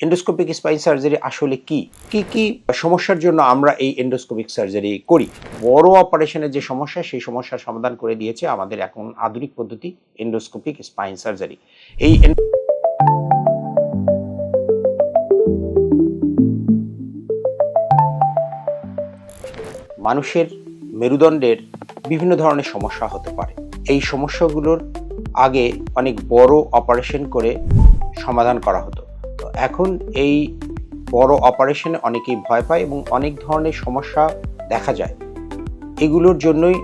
Endoscopic spine surgery আসলে কি? কি কি সমস্যার জন্য আমরা এই এন্ডোস্কোপিক সার্জারি করি? বড় অপারেশনের যে সমস্যা, সেই সমস্যার সমাধান করে দিয়েছে আমাদের এখন আধুনিক পদ্ধতি এন্ডোস্কোপিক স্পাইন সার্জারি এই মানুষের মেরুদণ্ডের বিভিন্ন ধরনের সমস্যা হতে পারে। এই সমস্যাগুলোর আগে অনেক বড় অপারেশন করে সমাধান করা হতো। এখন এই বড় অপারেশনে অনেকেই ভয় পায় এবং অনেক ধরনের সমস্যা দেখা যায়। এগুলোর জন্যই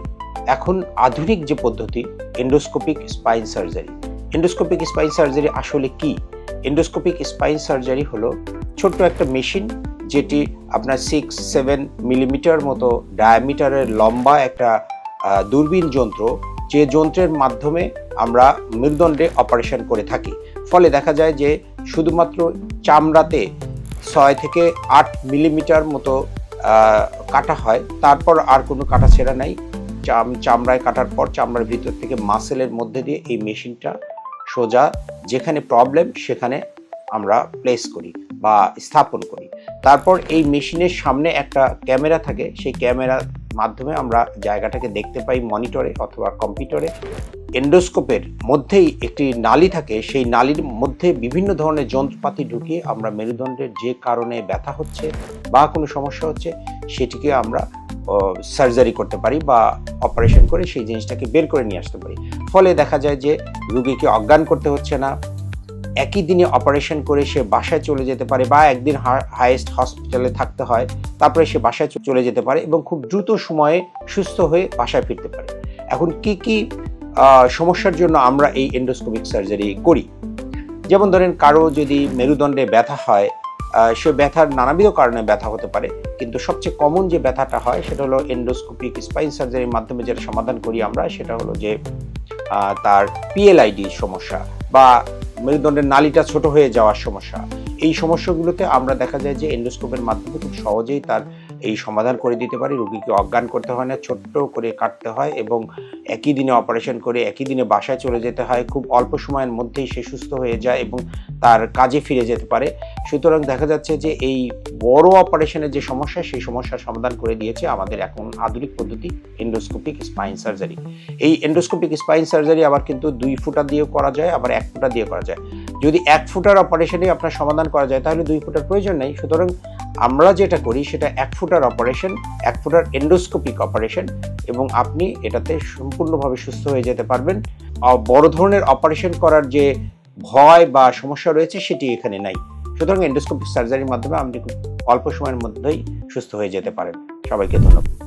এখন আধুনিক যে পদ্ধতি endoscopic spine surgery endoscopic spine surgery আসলে কি? এন্ডোস্কোপিক স্পাইন সার্জারি হলো ছোট্ট একটা মেশিন যেটি আপনার সিক্স সেভেন মিলিমিটার মতো ডায়ামিটারের লম্বা একটা দূরবীন যন্ত্র যে যন্ত্রের মাধ্যমে আমরা মেরুদণ্ডে অপারেশন করে থাকি। ফলে দেখা যায় যে শুধুমাত্র চামড়াতে ছয় থেকে আট মিলিমিটার মতো কাটা হয়। তারপর আর কোনো কাটা ছেঁড়া নাই। চাম, চামড়ায় কাটার পর চামড়ার ভিতর থেকে মাসেলের মধ্যে দিয়ে এই মেশিনটা সোজা যেখানে প্রবলেম সেখানে আমরা প্লেস করি বা স্থাপন করি। তারপর এই মেশিনের সামনে একটা ক্যামেরা থাকে। সেই ক্যামেরার মাধ্যমে আমরা জায়গাটাকে দেখতে পাই মনিটরে অথবা কম্পিউটারে। এন্ডোস্কোপের মধ্যেই একটি নালী থাকে, সেই নালীর মধ্যে বিভিন্ন ধরনের যন্ত্রপাতি ঢুকিয়ে আমরা মেরুদণ্ডের যে কারণে ব্যথা হচ্ছে বা কোনো সমস্যা হচ্ছে, সেটিকে আমরা সার্জারি করতে পারি বা অপারেশন করে সেই জিনিসটাকে বের করে নিয়ে আসতে পারি। ফলে দেখা যায় যে রুগীকে অজ্ঞান করতে হচ্ছে না একই দিনে অপারেশন করে সে বাসায় চলে যেতে পারে বা একদিন হাইয়েস্ট হসপিটালে থাকতে হয়। তারপরে সে বাসায় চলে যেতে পারে এবং খুব দ্রুত সময়ে সুস্থ হয়ে বাসায় ফিরতে পারে। এখন কি কি সমস্যার জন্য আমরা এই এন্ডোস্কোপিক সার্জারি করি? যেমন ধরেন, কারও যদি মেরুদণ্ডে ব্যথা হয় সে ব্যথার নানাবিধ কারণে ব্যথা হতে পারে। কিন্তু সবচেয়ে কমন যে ব্যথাটা হয়, সেটা হলো এন্ডোস্কোপিক স্পাইন সার্জারির মাধ্যমে যেটা সমাধান করি আমরা, সেটা হলো যে তার পিএলআইডি সমস্যা বা মেরুদণ্ডের নালিটা ছোট হয়ে যাওয়ার সমস্যা। এই সমস্যাগুলোতে আমরা দেখা যায় যে এন্ডোস্কোপের মাধ্যমে খুব সহজেই তার এই সমাধান করে দিতে পারি, রোগীকে অজ্ঞান করতে হয় না, ছোট্ট করে কাটতে হয় এবং একই দিনে অপারেশন করে একই দিনে বাসায় চলে যেতে হয়, খুব অল্প সময়ের মধ্যেই সে সুস্থ হয়ে যায় এবং তার কাজে ফিরে যেতে পারে। সুতরাং দেখা যাচ্ছে যে এই বড় অপারেশনের যে সমস্যা, সেই সমস্যার সমাধান করে দিয়েছে আমাদের এখন আধুনিক পদ্ধতি এন্ডোস্কোপিক স্পাইন সার্জারি এই এন্ডোস্কোপিক স্পাইন সার্জারি আবার কিন্তু দুই ফুটা দিয়েও করা যায়, আবার এক ফুটা দিয়ে করা যায়। যদি এক ফুটার অপারেশনে আপনার সমাধান করা যায়, তাহলে দুই ফুটার প্রয়োজন নেই। সুতরাং আমরা যেটা করি সেটা এক ফুটার অপারেশন এক ফুটার এন্ডোস্কোপিক অপারেশন এবং আপনি এটাতে সম্পূর্ণভাবে সুস্থ হয়ে যেতে পারবেন। বড় ধরনের অপারেশন করার যে ভয় বা সমস্যা রয়েছে সেটি এখানে নাই। সুতরাং এন্ডোস্কোপিক সার্জারির মাধ্যমে আপনি অল্প সময়ের মধ্যেই সুস্থ হয়ে যেতে পারেন। সবাইকে ধন্যবাদ।